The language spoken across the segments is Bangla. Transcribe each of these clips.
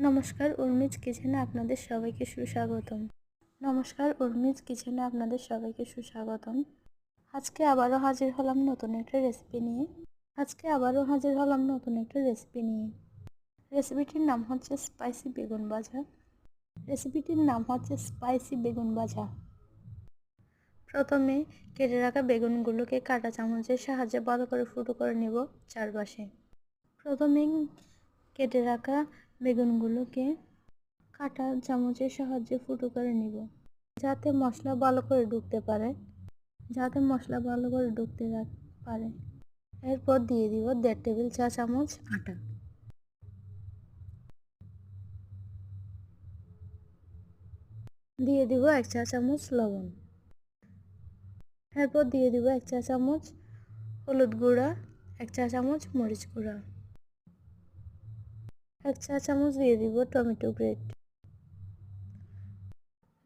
নমস্কার, উর্মিজ কিচেনে আপনাদের সবাইকে সুস্বাগতম। নমস্কার, উর্মিজ কিচেনে আপনাদের সবাইকে সুস্বাগতম। আজকে আবারও হাজির হলাম নতুন একটা রেসিপি নিয়ে। আজকে আবারও হাজির হলাম নতুন একটা রেসিপি নিয়ে। রেসিপিটির নাম হচ্ছে স্পাইসি বেগুন ভাজা। রেসিপিটির নাম হচ্ছে স্পাইসি বেগুন ভাজা। প্রথমে কেটে রাখা বেগুনগুলোকে কাটা চামচের সাহায্যে ভালো করে ফুটো করে নেব চারপাশে। প্রথমে কেটে রাখা বেগুনগুলোকে কাটা চামচের সাহায্যে ফুটো করে নিব, যাতে মশলা ভালো করে ঢুকতে পারে, যাতে মশলা ভালো করে ঢুকতে পারে। এরপর দিয়ে দিব দেড় টেবিল চা চামচ আটা। দিয়ে দিব এক চা চামচ লবণ। এরপর দিয়ে দিব এক চা চামচ হলুদ গুঁড়া, এক চা চামচ মরিচ গুঁড়া। এক চা চামচ দিয়ে দিব টমেটো গ্রেট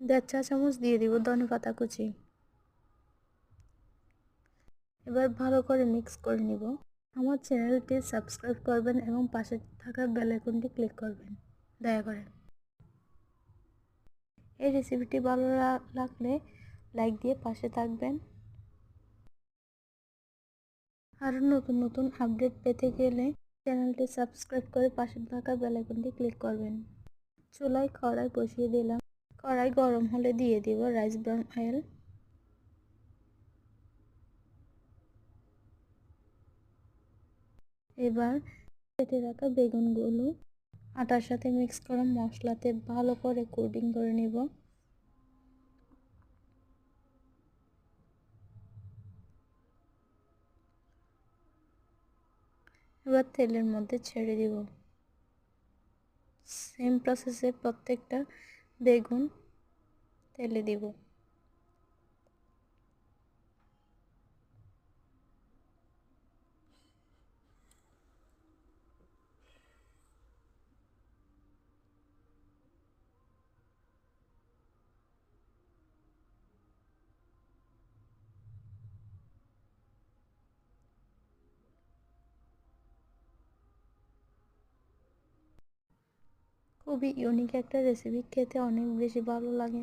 দেড় চা চামচ দিয়ে দিব ধনে পাতা কুচি। এবার ভালো করে মিক্স করে নিব। আমার চ্যানেলটি সাবস্ক্রাইব করবেন এবং পাশে থাকা বেল আইকনটি ক্লিক করবেন। দয়া করে। এই রেসিপিটি ভালো লাগলে লাইক দিয়ে পাশে থাকবেন। আরও নতুন নতুন আপডেট পেতে গেলে চ্যানেলটি সাবস্ক্রাইব করে পাশে থাকা বেলাইকনটি ক্লিক করবেন। চুলায় কড়াই বসিয়ে দিলাম। কড়াই গরম হলে দিয়ে দিব রাইস ব্রাউন অয়েল। এবার কেটে রাখা বেগুনগুলো। আটার সাথে মিক্স করা মশলাতে ভালো করে কোটিং করে নিব। এবার তেলের মধ্যে ছেড়ে দিব। সেম প্রসেসে প্রত্যেকটা বেগুন তেলে দিব। খুবই ইউনিক একটা রেসিপি খেতে অনেক বেশি ভালো লাগে।